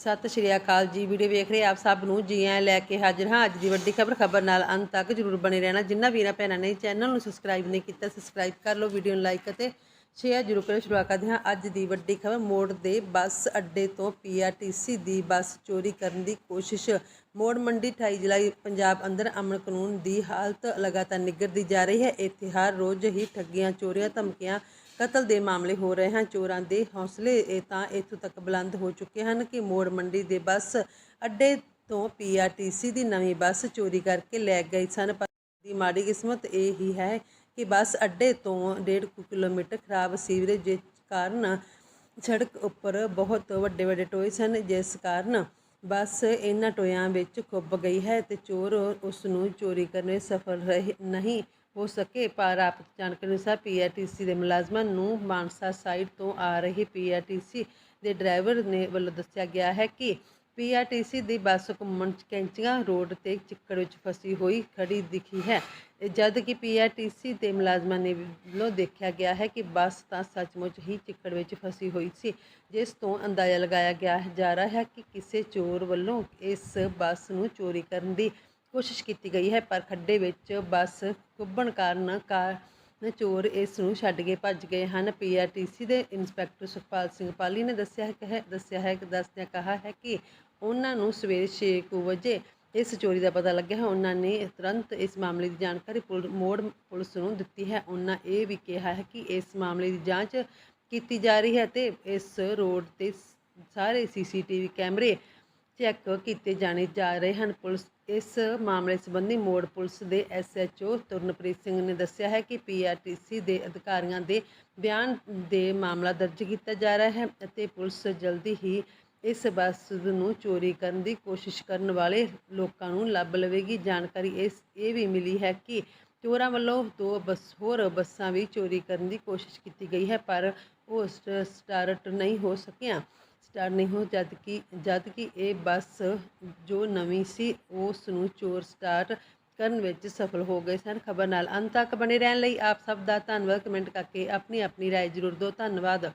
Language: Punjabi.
ਸਤਿ ਸ਼੍ਰੀ ਅਕਾਲ ਜੀ। ਵੀਡੀਓ ਵੇਖ ਰਹੇ ਆਪ ਸਭ ਨੂੰ ਜੀ ਆਇਆਂ ਲੈ ਕੇ ਹਾਜ਼ਰ ਹਾਂ। ਅੱਜ ਦੀ ਵੱਡੀ ਖਬਰ ਖਬਰ ਨਾਲ ਅੰਤ ਤੱਕ ਜਰੂਰ ਬਣੇ ਰਹਿਣਾ। ਜਿੰਨਾ ਵੀਰਾਂ ਭੈਣਾਂ ਨੇ ਚੈਨਲ ਨੂੰ ਸਬਸਕ੍ਰਾਈਬ ਨਹੀਂ ਕੀਤਾ ਸਬਸਕ੍ਰਾਈਬ ਕਰ ਲਓ, ਵੀਡੀਓ ਨੂੰ ਲਾਈਕ ਅਤੇ ਸ਼ੇਅਰ ਜਰੂਰ ਕਰੋ ਸ਼ੁਰੂਆਤ ਕਰਦੇ ਹਾਂ ਅੱਜ ਦੀ ਵੱਡੀ ਖਬਰ। ਮੋੜ ਦੇ ਬੱਸ ਅੱਡੇ ਤੋਂ ਪੀਆਰਟੀਸੀ ਦੀ ਬੱਸ ਚੋਰੀ ਕਰਨ ਦੀ ਕੋਸ਼ਿਸ਼। ਮੋੜ ਮੰਡੀ 28 ਜੁਲਾਈ ਪੰਜਾਬ ਅੰਦਰ ਅਮਨ ਕਾਨੂੰਨ ਦੀ ਹਾਲਤ ਲਗਾਤਾਰ ਨਿੱਘਰਦੀ ਜਾ ਰਹੀ ਹੈ। ਇੱਥੇ ਹਰ ਰੋਜ਼ ਹੀ ਠੱਗੀਆਂ, ਚੋਰੀਆਂ, ਧਮਕੀਆਂ ਕਤਲ ਦੇ ਮਾਮਲੇ ਹੋ ਰਹੇ ਹਨ। ਚੋਰਾਂ ਦੇ ਹੌਸਲੇ ਇਹ ਤਾਂ ਇੱਥੋਂ ਤੱਕ ਬੁਲੰਦ ਹੋ ਚੁੱਕੇ ਹਨ ਕਿ ਮੋੜ ਮੰਡੀ ਦੇ ਬੱਸ ਅੱਡੇ ਤੋਂ ਪੀਆਰਟੀਸੀ ਦੀ ਨਵੀਂ ਬੱਸ ਚੋਰੀ ਕਰਕੇ ਲੈ ਗਏ ਸਨ। ਪਰ ਦੀ ਮਾੜੀ ਕਿਸਮਤ ਇਹ ਹੀ ਹੈ ਕਿ ਬੱਸ ਅੱਡੇ ਤੋਂ 1.5 ਕਿਲੋਮੀਟਰ ਖਰਾਬ ਸੀਵਰੇਜ ਦੇ ਕਾਰਨ ਸੜਕ ਉੱਪਰ ਬਹੁਤ ਵੱਡੇ ਵੱਡੇ ਟੋਏ ਸਨ। ਜਿਸ ਕਾਰਨ ਬੱਸ ਇਹਨਾਂ ਟੋਇਆਂ ਵਿੱਚ ਖੁੱਭ ਗਈ ਹੈ ਤੇ ਚੋਰ ਉਸ ਨੂੰ ਚੋਰੀ ਕਰਨ ਵਿੱਚ ਸਫਲ ਰਹੇ ਨਹੀਂ। ਹੋ ਸਕੇ, ਪਰ ਪ੍ਰਾਪਤ ਜਾਣਕਾਰੀ ਅਨੁਸਾਰ ਪੀਆਰਟੀਸੀ ਦੇ ਮੁਲਾਜ਼ਮਾਂ ਨੂੰ ਮਾਨਸਾ ਸਾਈਡ ਤੋਂ ਆ ਰਹੇ ਪੀਆਰਟੀਸੀ ਦੇ ਡਰਾਈਵਰ ਨੇ ਵੱਲੋਂ ਦੱਸਿਆ ਗਿਆ ਹੈ ਕਿ ਪੀਆਰਟੀਸੀ ਦੀ ਬੱਸ ਘੁੰਮਣ ਕੈਂਚੀਆਂ ਰੋਡ ਤੇ ਚਿੱਕੜ ਵਿੱਚ ਫਸੀ ਹੋਈ ਖੜੀ ਦਿਖੀ ਹੈ। ਜਦ ਕਿ ਪੀਆਰਟੀਸੀ ਦੇ ਮੁਲਾਜ਼ਮਾਂ ਨੇ ਵੱਲੋਂ ਦੇਖਿਆ ਗਿਆ ਹੈ ਕਿ ਬੱਸ ਤਾਂ ਸੱਚਮੁੱਚ ਹੀ ਚਿੱਕੜ ਵਿੱਚ ਫਸੀ ਹੋਈ ਸੀ, ਜਿਸ ਤੋਂ ਅੰਦਾਜ਼ਾ ਲਗਾਇਆ ਗਿਆ ਜਾ ਰਿਹਾ ਹੈ ਕਿ ਕਿਸੇ ਚੋਰ ਵੱਲੋਂ ਇਸ ਬੱਸ ਨੂੰ ਚੋਰੀ ਕਰਨ ਦੀ ਕੋਸ਼ਿਸ਼ ਕੀਤੀ ਗਈ ਹੈ, ਪਰ ਖੱਡੇ ਵਿੱਚ ਬੱਸ ਕੁੱਬਣ ਕਾਰਨ ਕਾਰ ਚੋਰ ਇਸ ਨੂੰ ਛੱਡ ਕੇ ਭੱਜ ਗਏ ਹਨ। ਪੀਆਰਟੀਸੀ ਦੇ ਇੰਸਪੈਕਟਰ ਸੁਖਪਾਲ ਸਿੰਘ ਪਾਲੀ ਨੇ ਦੱਸਿਆ ਹੈ ਦੱਸਿਆ ਹੈ ਕਿ ਦੱਸਦਿਆਂ ਕਹਾ ਹੈ ਕਿ ਉਹਨਾਂ ਨੂੰ ਸਵੇਰੇ 6 ਵਜੇ ਇਸ ਚੋਰੀ ਦਾ ਪਤਾ ਲੱਗਿਆ ਹੈ। ਉਹਨਾਂ ਨੇ ਤੁਰੰਤ ਇਸ ਮਾਮਲੇ ਦੀ ਜਾਣਕਾਰੀ ਪੁਲ- ਮੋੜ ਪੁਲਿਸ ਨੂੰ ਦਿੱਤੀ ਹੈ। ਉਹਨਾਂ ਇਹ ਵੀ ਕਿਹਾ ਹੈ ਕਿ ਇਸ ਮਾਮਲੇ ਦੀ ਜਾਂਚ ਕੀਤੀ ਜਾ ਰਹੀ ਹੈ ਤੇ ਇਸ ਰੋਡ ਤੇ ਸਾਰੇ ਸੀਸੀਟੀਵੀ ਕੈਮਰੇ ਚੈੱਕ ਕੀਤੇ ਜਾਣੇ ਜਾ ਰਹੇ ਹਨ। ਪੁਲਿਸ ਇਸ ਮਾਮਲੇ ਸੰਬੰਧੀ ਮੋੜ ਪੁਲਿਸ ਦੇ ਐਸਐਚਓ ਤੁਰਨਪ੍ਰੀਤ ਸਿੰਘ ਨੇ ਦੱਸਿਆ ਹੈ ਕਿ ਪੀਆਰਟੀਸੀ ਦੇ ਅਧਿਕਾਰੀਆਂ ਦੇ ਬਿਆਨ ਦੇ ਮਾਮਲਾ ਦਰਜ ਕੀਤਾ ਜਾ ਰਿਹਾ ਹੈ ਅਤੇ ਪੁਲਿਸ ਜਲਦੀ ਹੀ ਇਸ ਬੱਸ ਨੂੰ ਚੋਰੀ ਕਰਨ ਦੀ ਕੋਸ਼ਿਸ਼ ਕਰਨ ਵਾਲੇ ਲੋਕਾਂ ਨੂੰ ਲੱਭ ਲਵੇਗੀ। ਜਾਣਕਾਰੀ ਇਸ, ਇਹ ਵੀ ਮਿਲੀ ਹੈ ਕਿ ਚੋਰਾਂ ਵੱਲੋਂ ਦੋ ਬੱਸ, ਹੋਰ ਬੱਸਾਂ ਵੀ ਚੋਰੀ ਕਰਨ ਦੀ ਕੋਸ਼ਿਸ਼ ਕੀਤੀ ਗਈ ਹੈ, ਪਰ ਉਹ ਸਟਾਰਟ ਨਹੀਂ ਹੋ ਸਕਿਆ। ਸਟਾਰਟ ਨਹੀਂ ਹੋ ਜਦ ਕਿ ਜਦ ਕਿ ਇਹ ਬੱਸ ਜੋ ਨਵੀਂ ਸੀ ਉਸ ਨੂੰ ਚੋਰ ਸਟਾਰਟ ਕਰਨ ਵਿੱਚ ਸਫਲ ਹੋ ਗਏ ਸਨ ਖਬਰ ਨਾਲ ਅੰਤ ਤੱਕ ਬਣੇ ਰਹਿਣ ਲਈ ਆਪ ਸਭ ਦਾ ਧੰਨਵਾਦ ਕਮੈਂਟ ਕਰਕੇ ਆਪਣੀ ਆਪਣੀ رائے ਜ਼ਰੂਰ ਦਿਓ ਧੰਨਵਾਦ